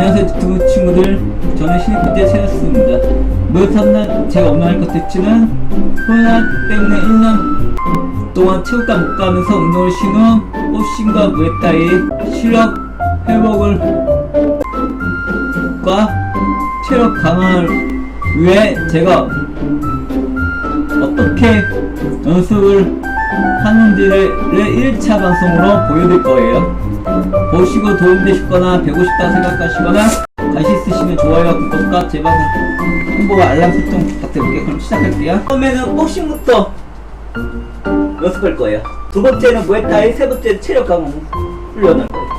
안녕하세요. 유튜브 친구들. 저는 신입부대 최현수입니다. 몇 탐날 제가 업무할 것 듣지는 코로나 때문에 1년 동안 체육관 못 가면서 운동을 쉰후 복싱과 무에타이 실력 회복을 과 체력 강화를 위해 제가 어떻게 연습을 하는지를 1차 방송으로 보여드릴 거예요. 보시고 도움되셨거나 배우고 싶다 생각하시거나 관심 있으시면 좋아요와 구독과 제발 홍보와 알람 설정 부탁드릴게요. 그럼 시작할게요. 처음에는 복싱부터 연습할 거예요. 두 번째는 무에타이, 세 번째는 체력 강화 훈련할 거예요.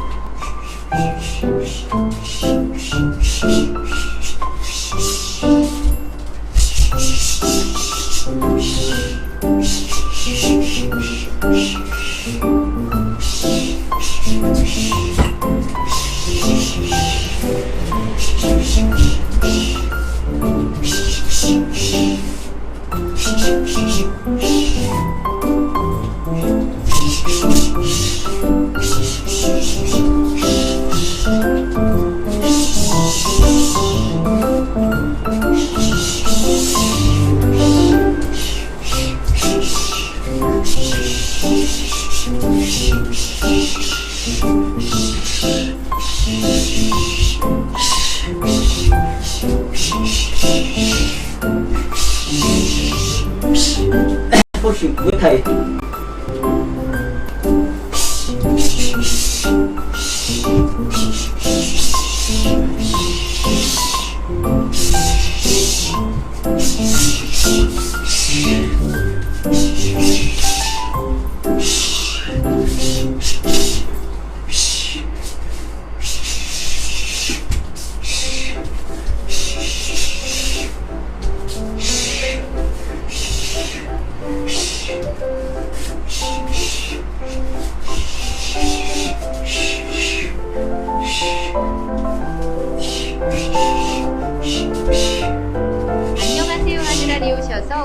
복싱, 무에타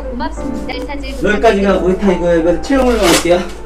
고맙습니다 여기까지가 무에타이고요. 이번 체험을 할게요.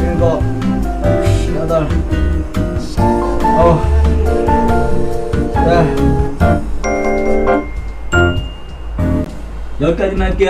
일곱, 여덟, 아홉, 열. 여기까지만 할게요.